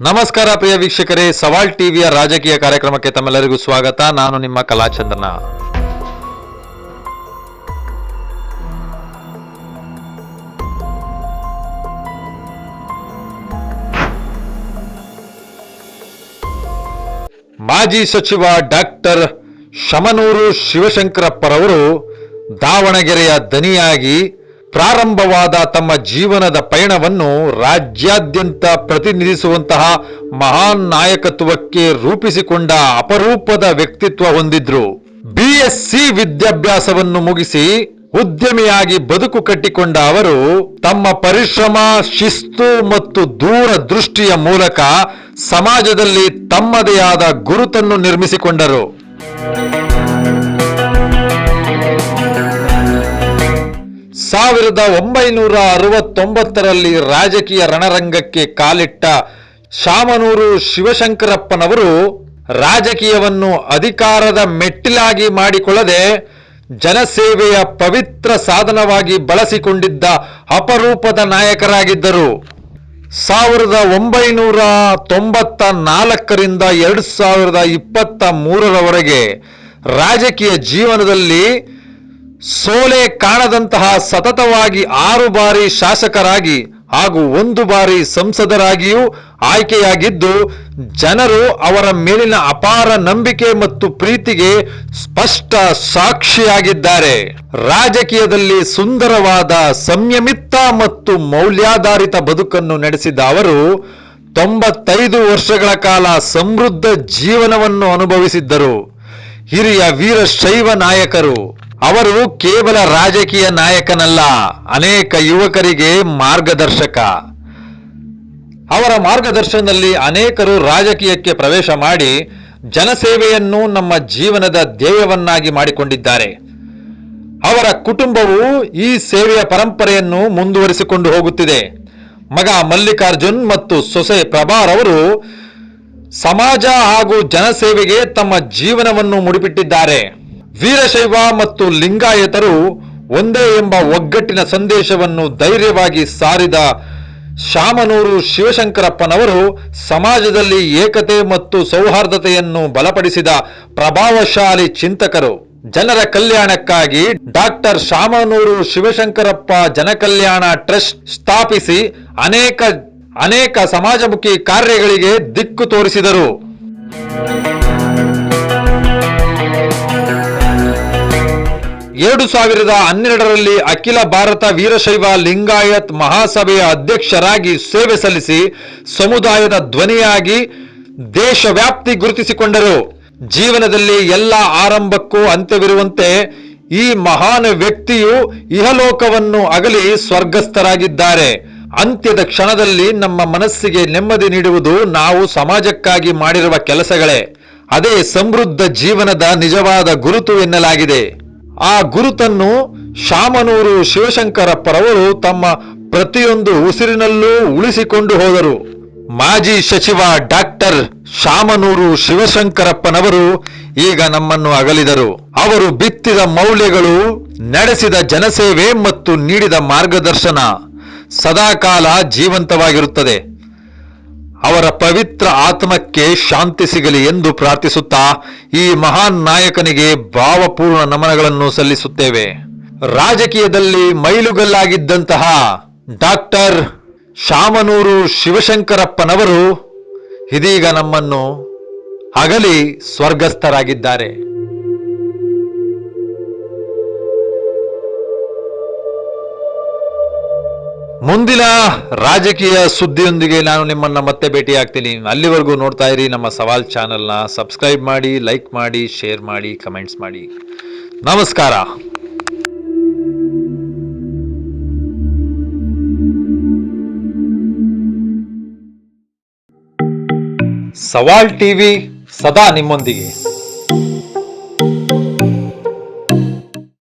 ನಮಸ್ಕಾರ ಪ್ರಿಯ ವೀಕ್ಷಕರೇ, ಸವಾಲ್ ಟಿವಿಯ ರಾಜಕೀಯ ಕಾರ್ಯಕ್ರಮಕ್ಕೆ ತಮ್ಮೆಲ್ಲರಿಗೂ ಸ್ವಾಗತ. ನಾನು ನಿಮ್ಮ ಕಲಾಚಂದ್ರನ ಮಾಜಿ ಸಚಿವ ಡಾಕ್ಟರ್ ಶಮನೂರು ಶಿವಶಂಕರಪ್ಪರವರು ದಾವಣಗೆರೆಯ ದನಿಯಾಗಿ ಪ್ರಾರಂಭವಾದ ತಮ್ಮ ಜೀವನದ ಪಯಣವನ್ನು ರಾಜ್ಯಾದ್ಯಂತ ಪ್ರತಿನಿಧಿಸುವಂತಹ ಮಹಾನ್ ನಾಯಕತ್ವಕ್ಕೆ ರೂಪಿಸಿಕೊಂಡ ಅಪರೂಪದ ವ್ಯಕ್ತಿತ್ವ ಹೊಂದಿದ್ರು. ಬಿಎಸ್ಸಿ ವಿದ್ಯಾಭ್ಯಾಸವನ್ನು ಮುಗಿಸಿ ಉದ್ಯಮಿಯಾಗಿ ಬದುಕು ಕಟ್ಟಿಕೊಂಡ ಅವರು ತಮ್ಮ ಪರಿಶ್ರಮ, ಶಿಸ್ತು ಮತ್ತು ದೂರದೃಷ್ಟಿಯ ಮೂಲಕ ಸಮಾಜದಲ್ಲಿ ತಮ್ಮದೇ ಆದ ಗುರುತನ್ನು ನಿರ್ಮಿಸಿಕೊಂಡರು. ಸಾವಿರದ ಒಂಬೈನೂರ ಅರವತ್ತೊಂಬತ್ತರಲ್ಲಿ ರಾಜಕೀಯ ರಣರಂಗಕ್ಕೆ ಕಾಲಿಟ್ಟ ಶಾಮನೂರು ಶಿವಶಂಕರಪ್ಪನವರು ರಾಜಕೀಯವನ್ನು ಅಧಿಕಾರದ ಮೆಟ್ಟಿಲಾಗಿ ಮಾಡಿಕೊಳ್ಳದೆ ಜನಸೇವೆಯ ಪವಿತ್ರ ಸಾಧನವಾಗಿ ಬಳಸಿಕೊಂಡಿದ್ದ ಅಪರೂಪದ ನಾಯಕರಾಗಿದ್ದರು. ಸಾವಿರದ ಒಂಬೈನೂರ ತೊಂಬತ್ತ ನಾಲ್ಕರಿಂದ ಎರಡು ಸಾವಿರದ ಇಪ್ಪತ್ತ ಮೂರರವರೆಗೆ ರಾಜಕೀಯ ಜೀವನದಲ್ಲಿ ಸೋಲೆ ಕಾಣದಂತಹ ಸತತವಾಗಿ ಆರು ಬಾರಿ ಶಾಸಕರಾಗಿ ಹಾಗೂ ಒಂದು ಬಾರಿ ಸಂಸದರಾಗಿಯೂ ಆಯ್ಕೆಯಾಗಿದ್ದು, ಜನರು ಅವರ ಮೇಲಿನ ಅಪಾರ ನಂಬಿಕೆ ಮತ್ತು ಪ್ರೀತಿಗೆ ಸ್ಪಷ್ಟ ಸಾಕ್ಷಿಯಾಗಿದ್ದಾರೆ. ರಾಜಕೀಯದಲ್ಲಿ ಸುಂದರವಾದ ಸಂಯಮಿತ ಮತ್ತು ಮೌಲ್ಯಾಧಾರಿತ ಬದುಕನ್ನು ನಡೆಸಿದ ಅವರು, ತೊಂಬತ್ತೈದು ವರ್ಷಗಳ ಕಾಲ ಸಮೃದ್ಧ ಜೀವನವನ್ನು ಅನುಭವಿಸಿದ್ದರು. ಹಿರಿಯ ವೀರಶೈವ ನಾಯಕರು ಅವರು ಕೇವಲ ರಾಜಕೀಯ ನಾಯಕನಲ್ಲ, ಅನೇಕ ಯುವಕರಿಗೆ ಮಾರ್ಗದರ್ಶಕ. ಅವರ ಮಾರ್ಗದರ್ಶನದಲ್ಲಿ ಅನೇಕರು ರಾಜಕೀಯಕ್ಕೆ ಪ್ರವೇಶ ಮಾಡಿ ಜನಸೇವೆಯನ್ನು ನಮ್ಮ ಜೀವನದ ಧ್ಯೇಯವನ್ನಾಗಿ ಮಾಡಿಕೊಂಡಿದ್ದಾರೆ. ಅವರ ಕುಟುಂಬವು ಈ ಸೇವೆಯ ಪರಂಪರೆಯನ್ನು ಮುಂದುವರಿಸಿಕೊಂಡು ಹೋಗುತ್ತಿದೆ. ಮಗ ಮಲ್ಲಿಕಾರ್ಜುನ್ ಮತ್ತು ಸೊಸೆ ಪ್ರಭಾರ್ ಅವರು ಸಮಾಜ ಹಾಗೂ ಜನಸೇವೆಗೆ ತಮ್ಮ ಜೀವನವನ್ನು ಮುಡಿಪಿಟ್ಟಿದ್ದಾರೆ. ವೀರಶೈವ ಮತ್ತು ಲಿಂಗಾಯತರು ಒಂದೇ ಎಂಬ ಒಗ್ಗಟ್ಟಿನ ಸಂದೇಶವನ್ನು ಧೈರ್ಯವಾಗಿ ಸಾರಿದ ಶಾಮನೂರು ಶಿವಶಂಕರಪ್ಪನವರು ಸಮಾಜದಲ್ಲಿ ಏಕತೆ ಮತ್ತು ಸೌಹಾರ್ದತೆಯನ್ನು ಬಲಪಡಿಸಿದ ಪ್ರಭಾವಶಾಲಿ ಚಿಂತಕರು. ಜನರ ಕಲ್ಯಾಣಕ್ಕಾಗಿ ಡಾಕ್ಟರ್ ಶಾಮನೂರು ಶಿವಶಂಕರಪ್ಪ ಜನಕಲ್ಯಾಣ ಟ್ರಸ್ಟ್ ಸ್ಥಾಪಿಸಿ ಅನೇಕ ಅನೇಕ ಸಮಾಜಮುಖಿ ಕಾರ್ಯಗಳಿಗೆ ದಿಕ್ಕು ತೋರಿಸಿದರು. ಎರಡು ಸಾವಿರದ ಹನ್ನೆರಡರಲ್ಲಿ ಅಖಿಲ ಭಾರತ ವೀರಶೈವ ಲಿಂಗಾಯತ್ ಮಹಾಸಭೆಯ ಅಧ್ಯಕ್ಷರಾಗಿ ಸೇವೆ ಸಲ್ಲಿಸಿ ಸಮುದಾಯದ ಧ್ವನಿಯಾಗಿ ದೇಶವ್ಯಾಪ್ತಿ ಗುರುತಿಸಿಕೊಂಡರು. ಜೀವನದಲ್ಲಿ ಎಲ್ಲ ಆರಂಭಕ್ಕೂ ಅಂತ್ಯವಿರುವಂತೆ ಈ ಮಹಾನ್ ವ್ಯಕ್ತಿಯು ಇಹಲೋಕವನ್ನು ಅಗಲಿ ಸ್ವರ್ಗಸ್ಥರಾಗಿದ್ದಾರೆ. ಅಂತ್ಯದ ಕ್ಷಣದಲ್ಲಿ ನಮ್ಮ ಮನಸ್ಸಿಗೆ ನೆಮ್ಮದಿ ನೀಡುವುದು ನಾವು ಸಮಾಜಕ್ಕಾಗಿ ಮಾಡಿರುವ ಕೆಲಸಗಳೇ. ಅದೇ ಸಮೃದ್ಧ ಜೀವನದ ನಿಜವಾದ ಗುರುತು ಎನ್ನಲಾಗಿದೆ. ಆ ಗುರುತನ್ನು ಶಾಮನೂರು ಶಿವಶಂಕರಪ್ಪರವರು ತಮ್ಮ ಪ್ರತಿಯೊಂದು ಉಸಿರಿನಲ್ಲೂ ಉಳಿಸಿಕೊಂಡು ಹೋದರು. ಮಾಜಿ ಸಚಿವ ಡಾಕ್ಟರ್ ಶಾಮನೂರು ಶಿವಶಂಕರಪ್ಪನವರು ಈಗ ನಮ್ಮನ್ನು ಅಗಲಿದರು. ಅವರು ಬಿತ್ತಿದ ಮೌಲ್ಯಗಳು, ನಡೆಸಿದ ಜನಸೇವೆ ಮತ್ತು ನೀಡಿದ ಮಾರ್ಗದರ್ಶನ ಸದಾಕಾಲ ಜೀವಂತವಾಗಿರುತ್ತದೆ. ಅವರ ಪವಿತ್ರ ಆತ್ಮಕ್ಕೆ ಶಾಂತಿ ಸಿಗಲಿ ಎಂದು ಪ್ರಾರ್ಥಿಸುತ್ತಾ ಈ ಮಹಾನ್ ನಾಯಕನಿಗೆ ಭಾವಪೂರ್ಣ ನಮನಗಳನ್ನು ಸಲ್ಲಿಸುತ್ತೇವೆ. ರಾಜಕೀಯದಲ್ಲಿ ಮೈಲುಗಲ್ಲಾಗಿದ್ದಂತಹ ಡಾಕ್ಟರ್ ಶಾಮನೂರು ಶಿವಶಂಕರಪ್ಪನವರು ಇದೀಗ ನಮ್ಮನ್ನು ಅಗಲಿ ಸ್ವರ್ಗಸ್ಥರಾಗಿದ್ದಾರೆ. ಮುಂದಿನ ರಾಜಕೀಯ ಸುದ್ದಿಯೊಂದಿಗೆ ನಾನು ನಿಮ್ಮನ್ನ ಮತ್ತೆ ಭೇಟಿಯಾಗ್ತೀನಿ. ಅಲ್ಲಿವರೆಗೂ ನೋಡ್ತಾ ಇರಿ ನಮ್ಮ ಸವಾಲ್ ಚಾನೆಲ್ನ. ಸಬ್ಸ್ಕ್ರೈಬ್ ಮಾಡಿ, ಲೈಕ್ ಮಾಡಿ, ಶೇರ್ ಮಾಡಿ, ಕಮೆಂಟ್ಸ್ ಮಾಡಿ. ನಮಸ್ಕಾರ. ಸವಾಲ್ ಟಿವಿ ಸದಾ ನಿಮ್ಮೊಂದಿಗೆ.